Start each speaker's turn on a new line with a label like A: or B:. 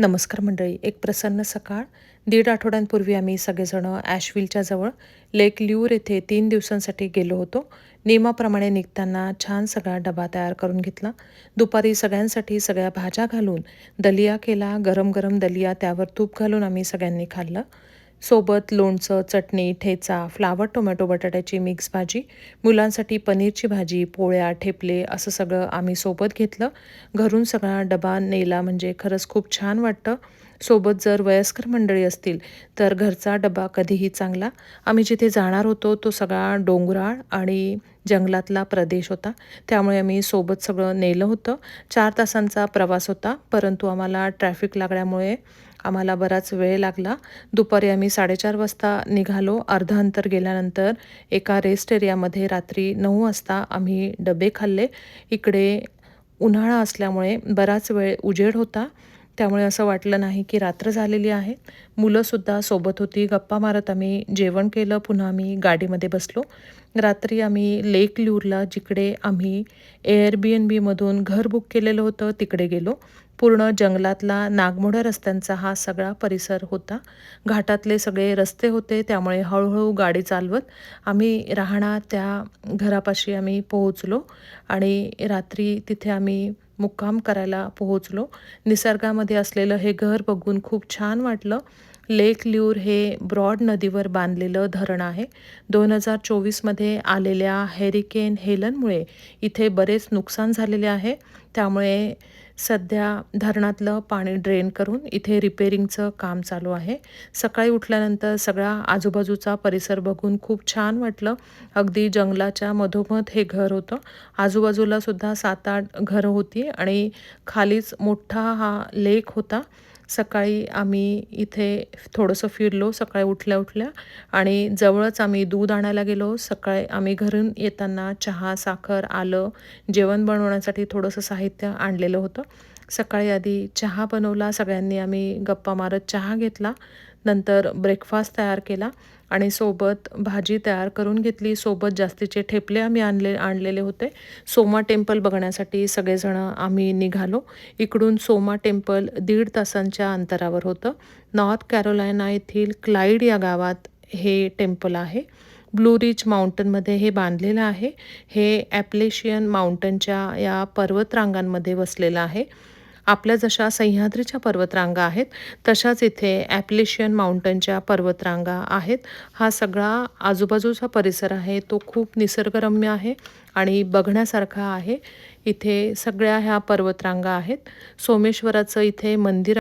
A: नमस्कार मंडळी एक प्रसन्न सकाळ. दीड आठवड्यांपूर्वी आम्ही सगळेजणं ॲशविलच्या जवळ लेक ल्यूर येथे तीन दिवसांसाठी गेलो होतो. नियमाप्रमाणे निघताना छान सगळा डबा तयार करून घेतला. दुपारी सगळ्यांसाठी सगळ्या भाज्या घालून दलिया केला. गरम गरम दलिया त्यावर तूप घालून आम्ही सगळ्यांनी खाल्लं. सोबत लोणचं चटणी ठेचा फ्लावर टोमॅटो बटाट्याची मिक्स भाजी मुलांसाठी पनीरची भाजी पोळ्या ठेपले असं सगळं आम्ही सोबत घेतलं. घरून सगळा डबा नेला म्हणजे खरंच खूप छान वाटतं. सोबत जर वयस्कर मंडळी असतील तर घरचा डबा कधीही चांगला. आम्ही जिथे जाणार होतो तो सगळा डोंगराळ आणि जंगलातला प्रदेश होता. त्यामुळे आम्ही सोबत सगळं नेलं होतं. चार तासांचा प्रवास होता परंतु आम्हाला ट्रॅफिक लागल्यामुळे आम्हाला बराच वेळ लागला. दुपारी आम्ही साडेचार वाजता निघालो. अर्ध अंतर गेल्यानंतर एका रेस्ट एरियामध्ये रात्री नऊ वाजता आम्ही डबे खाल्ले. इकडे उन्हाळा असल्यामुळे बराच वेळ उजेड होता. त्यामुळे असं वाटलं नाही की रात्र झालेली आहे. मुलंसुद्धा सोबत होती. गप्पा मारत आम्ही जेवण केलं. पुन्हा आम्ही गाडीमध्ये बसलो. रात्री आम्ही लेक ल्यूरला जिकडे आम्ही एअर बी एन बीमधून घर बुक केलेलं होतं तिकडे गेलो. पूर्ण जंगलातला नागमोड्या रस्त्यांचा हा सगळा परिसर होता. घाटातले सगळे रस्ते होते. त्यामुळे हळूहळू गाडी चालवत आम्ही राहणार त्या घरापाशी आम्ही पोहोचलो. आणि रात्री तिथे आम्ही मुक्काम करायला पोहोचलो. निसर्गामध्ये असलेलं हे घर बघून खूप छान वाटलं. लेक ल्यूर हे ब्रॉड नदीवर बांधलेलं धरण आहे. दोन हजार चोवीसमध्ये आलेल्या हेरिकेन हेलनमुळे इथे बरेच नुकसान झालेले आहे. त्यामुळे सध्या धरणातलं पाणी ड्रेन करून इथे रिपेरिंगचं काम चालू आहे. सकाळी उठल्यानंतर सगळा आजूबाजूचा परिसर बघून खूप छान वाटलं. अगदी जंगलाच्या मधोमध हे घर होतं. आजूबाजूला सुद्धा सात आठ घरं होती आणि खालीच मोठा हा लेक होता. सकाळी आम्ही इथे थोडंसं फिरलो सकाळी उठल्या उठल्या आणि जवळच आम्ही दूध आणायला गेलो. सकाळी आम्ही घरून येताना चहा साखर आलं जेवण बनवण्यासाठी थोडंसं साहित्य आणलेलं होतं. सकाळी आधी चहा बनवला सगळ्यांनी आम्ही गप्पा मारत चहा घेतला. नंतर ब्रेकफास्ट तयार केला आणि सोबत भाजी तयार करून घेतली. सोबत जास्तीचे ठेपले आम्ही आणले आणलेले होते. सोमा टेम्पल बघण्यासाठी सगळेजणं आम्ही निघालो. इकडून सोमा टेम्पल दीड तासांच्या अंतरावर होतं. नॉर्थ कॅरोलायना येथील क्लाईड या गावात हे टेम्पल आहे. ब्लू रिच माउंटनमध्ये हे बांधलेलं आहे. हे ॲप्लेशियन माउंटनच्या या पर्वतरांगांमध्ये वसलेलं आहे. आपल्या जशा सह्याद्रीच्या पर्वतरांगा आहेत तशाच इथे ॲप्लेशियन माउंटनच्या पर्वतरांगा आहेत. हा सगळा आजूबाजूचा परिसर आहे तो खूप निसर्गरम्य आहे आणि बघण्यासारखा आहे. इथे सगळ्या ह्या पर्वतरांगा आहेत. सोमेश्वराचं इथे मंदिर